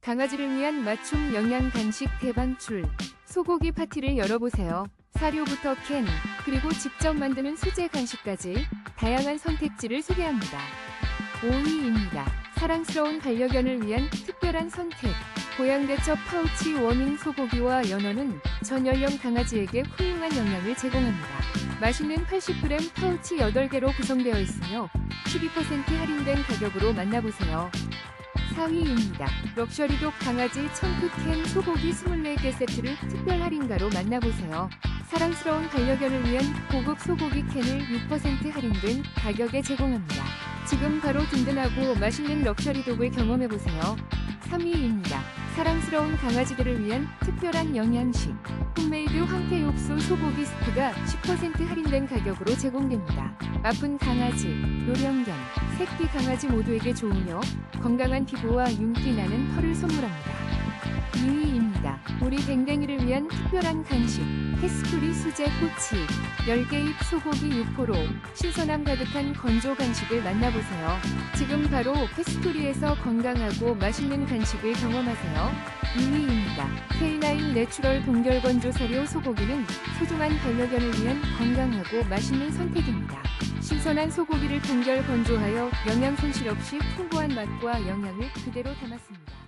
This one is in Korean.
강아지를 위한 맞춤 영양 간식 대방출. 소고기 파티를 열어보세요. 사료부터 캔, 그리고 직접 만드는 수제 간식까지 다양한 선택지를 소개합니다. 5위입니다. 사랑스러운 반려견을 위한 특별한 선택. 고양대처 파우치 워밍 소고기와 연어는 전 연령 강아지에게 훌륭한 영양을 제공합니다. 맛있는 80g 파우치 8개로 구성되어 있으며 12% 할인된 가격으로 만나보세요. 4위입니다. 럭셔리독 강아지 청크캔 소고기 24개 세트를 특별 할인가로 만나보세요. 사랑스러운 반려견을 위한 고급 소고기 캔을 6% 할인된 가격에 제공합니다. 지금 바로 든든하고 맛있는 럭셔리독을 경험해보세요. 3위입니다. 사랑스러운 강아지들을 위한 특별한 영양식. 홈메이드 황태육수 소고기 스프가 10% 할인된 가격으로 제공됩니다. 아픈 강아지, 노령견, 새끼 강아지 모두에게 좋으며 건강한 피부와 윤기 나는 털을 선물합니다. 2위입니다. 우리 댕댕이를 위한 특별한 간식. 페스토리 수제 꼬치. 10개입 소고기 육포로 신선함 가득한 건조 간식을 만나보세요. 지금 바로 페스토리에서 건강하고 맛있는 간식을 경험하세요. 2위입니다. K9 내추럴 동결 건조 사료 소고기는 소중한 반려견을 위한 건강하고 맛있는 선택입니다. 신선한 소고기를 동결 건조하여 영양 손실 없이 풍부한 맛과 영양을 그대로 담았습니다.